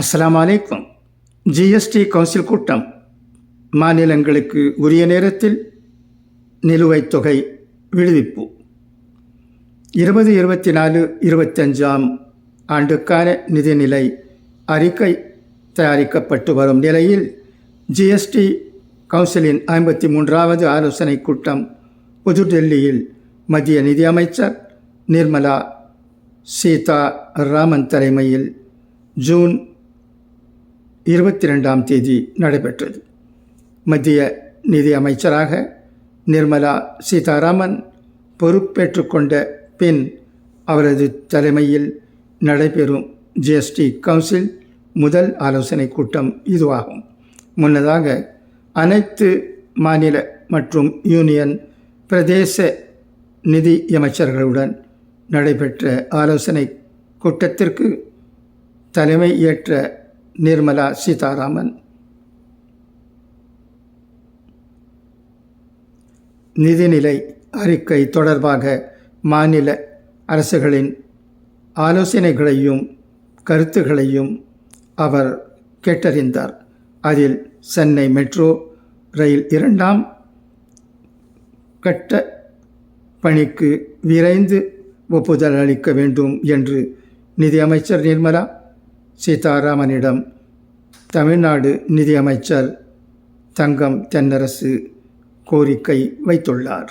அஸ்லாம் அலைக்கும் GST council கூட்டம். மாநிலங்களுக்கு உரிய நேரத்தில் நிலுவைத் தொகை விடுவிப்பு. இருபது இருபத்தி நாலு இருபத்தஞ்சாம் ஆண்டுக்கான நிதிநிலை அறிக்கை தயாரிக்கப்பட்டு வரும் நிலையில் ஜிஎஸ்டி கவுன்சிலின் ஐம்பத்தி மூன்றாவது ஆலோசனை கூட்டம் புதுடெல்லியில் மத்திய நிதியமைச்சர் நிர்மலா சீதா ராமன் தலைமையில் ஜூன் இருபத்தி ரெண்டாம் தேதி நடைபெற்றது. மத்திய நிதி அமைச்சராக நிர்மலா சீதாராமன் பொறுப்பேற்றுக்கொண்ட பின் அவரது தலைமையில் நடைபெறும் ஜிஎஸ்டி கவுன்சில் முதல் ஆலோசனை கூட்டம் இதுவாகும். முன்னதாக அனைத்து மாநில மற்றும் யூனியன் பிரதேச நிதி அமைச்சர்களுடன் நடைபெற்ற ஆலோசனை கூட்டத்திற்கு தலைமை ஏற்ற நிர்மலா சீதாராமன். நிதிநிலை அறிக்கை தொடர்பாக மாநில அரசுகளின் ஆலோசனைகளையும் கருத்துகளையும் அவர் கேட்டறிந்தார். அதில் சென்னை மெட்ரோ ரயில் இரண்டாம் கட்ட பணிக்கு விரைந்து ஒப்புதல் அளிக்க வேண்டும் என்று நிதியமைச்சர் நிர்மலா சீதாராமனிடம் தமிழ்நாடு நிதியமைச்சர் தங்கம் தென்னரசு கோரிக்கை வைத்துள்ளார்.